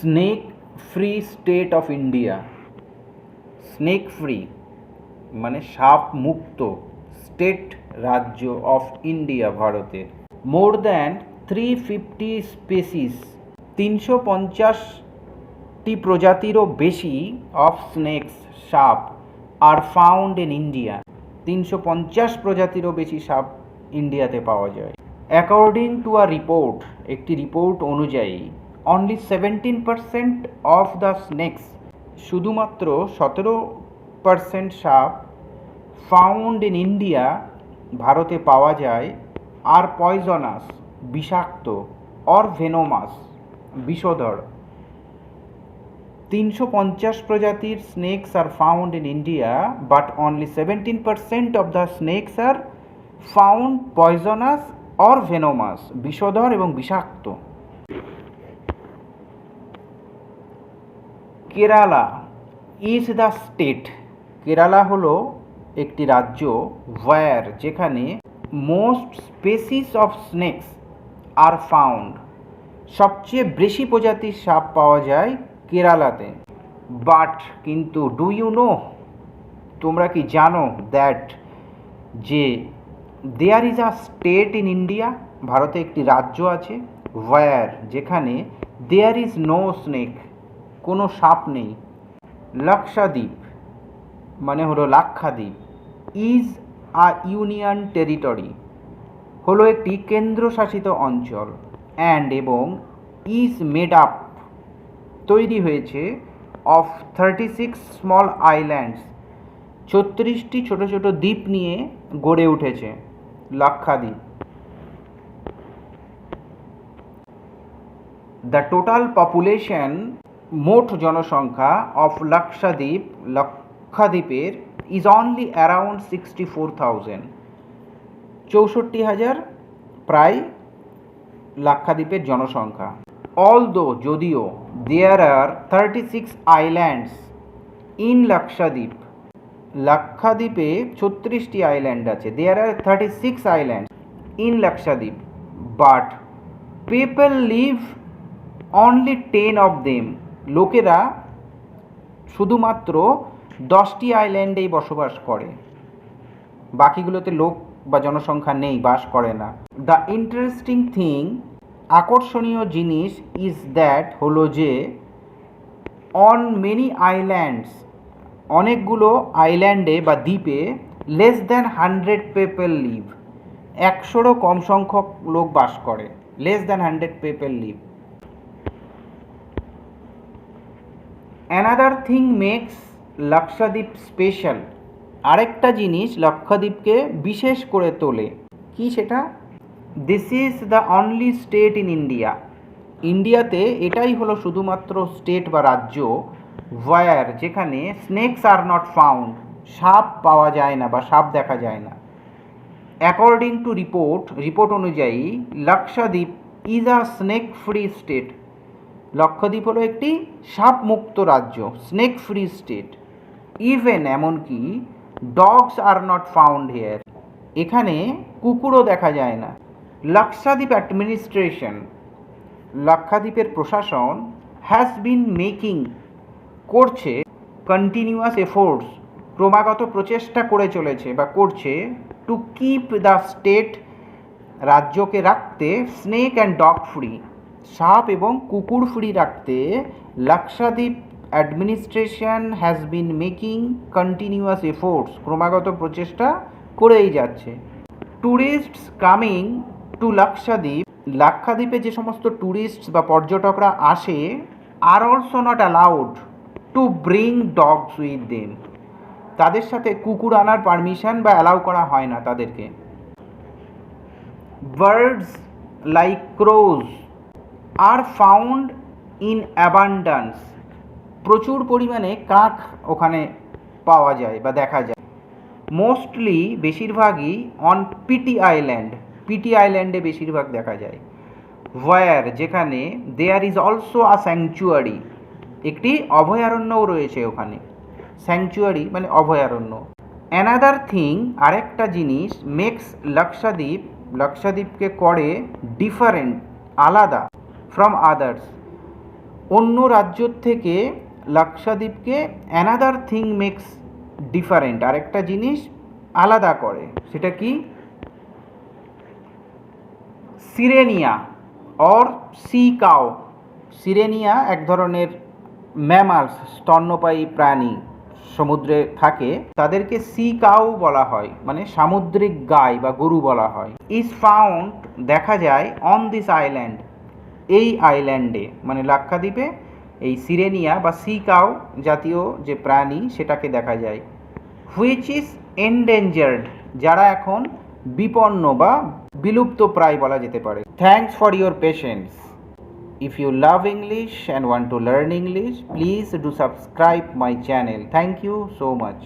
Snake free state of India snake free মানে সাপ মুক্ত স্টেট রাজ্য অফ ইন্ডিয়া ভারতের more than three fifty species, তিনশো পঞ্চাশটি প্রজাতিরও বেশি অফ স্নেকস সাপ আর ফাউন্ড ইন ইন্ডিয়া। তিনশো পঞ্চাশ প্রজাতিরও বেশি সাপ ইন্ডিয়াতে পাওয়া যায়। অ্যাকর্ডিং টু আ রিপোর্ট, একটি রিপোর্ট অনুযায়ী only seventeen percent of the snakes শুধুমাত্র সতেরো পার্সেন্ট সাপ ফাউন্ড ইন ইন্ডিয়া ভারতে পাওয়া যায় আর পয়জনাস বিষাক্ত অর ভেনোমাস বিষধর। তিনশো পঞ্চাশ প্রজাতির snakes are found in India but only seventeen percent of the snakes are found poisonous or venomous বিষধর এবং বিষাক্ত। Kerala is the state Kerala হলো একটি রাজ্য ওয়ার যেখানে most species of snakes are found সবচেয়ে বেশি প্রজাতির সাপ পাওয়া যায় কেরালাতে। বাট কিন্তু ডু ইউ নো তোমরা কি জানো দ্যাট যে there is a state in India ভারতে একটি রাজ্য আছে ওয়ার যেখানে দেয়ার ইজ নো স্নেক কোনো সাপ নেই। লাক্ষাদ্বীপ মানে হলো Lakshadweep is a union territory হলো একটি কেন্দ্রশাসিত অঞ্চল। অ্যান্ড এবং ইজ মেড আপ তৈরি হয়েছে of thirty six small islands ছত্রিশটি ছোট ছোট দ্বীপ নিয়ে গড়ে উঠেছে লাক্ষাদ্বীপ। দ্য টোটাল পপুলেশন মোট জনসংখ্যা of Lakshadweep লক্ষাদ্বীপের is only around sixty four thousand চৌষট্টি হাজার প্রায় লাক্ষাদ্বীপের জনসংখ্যা। অল দো যদিও there are thirty six islands in Lakshadweep লাক্ষাদ্বীপে ছত্রিশটি আইল্যান্ড আছে। There are thirty six island in Lakshadweep but people live only ten of them লোকেরা শুধুমাত্র দশটি আইল্যান্ডেই বসবাস করে। বাকিগুলোতে লোক বা জনসংখ্যা নেই, বাস করে না। দ্য ইন্টারেস্টিং থিং আকর্ষণীয় জিনিস ইজ দ্যাট হলো যে অন মেনি আইল্যান্ডস অনেকগুলো আইল্যান্ডে বা দ্বীপে less than hundred people live একশোরও কম সংখ্যক লোক বাস করে less than hundred people live another thing makes Lakshadweep special আরেকটা জিনিস লক্ষদ্বীপকে বিশেষ করে তোলে। কি সেটা? This is the only state in India ইন্ডিয়াতে এটাই হলো শুধুমাত্র স্টেট বা রাজ্য ওয়ার যেখানে স্নেকস আর নট ফাউন্ড সাপ পাওয়া যায় না বা সাপ দেখা যায় না। অ্যাকর্ডিং টু রিপোর্ট রিপোর্ট অনুযায়ী Lakshadweep is a snake free state Lakshadweep হলো একটি সাপ মুক্ত রাজ্য স্নেক ফ্রি স্টেট ইভেন এমনকি dogs are not found here এখানে কুকুরও দেখা যায় না। লাক্ষাদ্বীপ অ্যাডমিনিস্ট্রেশন লাক্ষাদ্বীপের প্রশাসন হ্যাজ বিন মেকিং করছে কন্টিনিউয়াস এফোর্টস ক্রমাগত প্রচেষ্টা করে চলেছে বা করছে টু কিপ দ্য স্টেট রাজ্যকে রাখতে স্নেক অ্যান্ড ডগ ফ্রি সাপ এবং কুকুর ফ্রি রাখতে Lakshadweep administration has been making continuous efforts ক্রমাগত প্রচেষ্টা করেই যাচ্ছে। ট্যুরিস্টস কামিং টু লাক্ষাদ্বীপ, লাক্ষাদ্বীপে যে সমস্ত ট্যুরিস্ট বা পর্যটকরা আসে are also not allowed to bring dogs with them তাদের সাথে কুকুর আনার পারমিশন বা অ্যালাউ করা হয় না তাদেরকে। Birds like crows are found in abundance প্রচুর পরিমাণে কাক ওখানে পাওয়া যায় বা দেখা যায়। মোস্টলি বেশিরভাগই অন পিটি আইল্যান্ড পিটি আইল্যান্ডে বেশিরভাগ দেখা যায়। ওয়ার যেখানে there is also a sanctuary একটি অভয়ারণ্যও রয়েছে ওখানে। স্যাংচুয়ারি মানে অভয়ারণ্য। অ্যানাদার থিং আরেকটা জিনিস মেক্স লাক্ষাদ্বীপ লাক্ষাদ্বীপকে করে ডিফারেন্ট আলাদা। ফ্রম আদার্স অন্য রাজ্য থেকে লাক্ষাদ্বীপকে অ্যানাদার থিং মেক্স ডিফারেন্ট আরেকটা জিনিস আলাদা করে, সেটা কি? সিরেনিয়া অর সি কাও সিরেনিয়া এক ধরনের ম্যামালস স্তন্যপায়ী প্রাণী, সমুদ্রে থাকে, তাদেরকে সি কাউ বলা হয় মানে সামুদ্রিক গাই বা গরু বলা হয়। ইজ ফাউন্ড দেখা যায় অন দিস আইল্যান্ড এই আইল্যান্ডে মানে লাক্ষাদ্বীপে এই সিরেনিয়া বা সিকাও জাতীয় যে প্রাণী সেটাকে দেখা যায় হুইচ ইজ এন্ডেঞ্জার্ড যারা এখন বিপন্ন বা বিলুপ্ত প্রায় বলা যেতে পারে thanks for your patience If you love English and want to learn English, please do subscribe my channel. Thank you so much.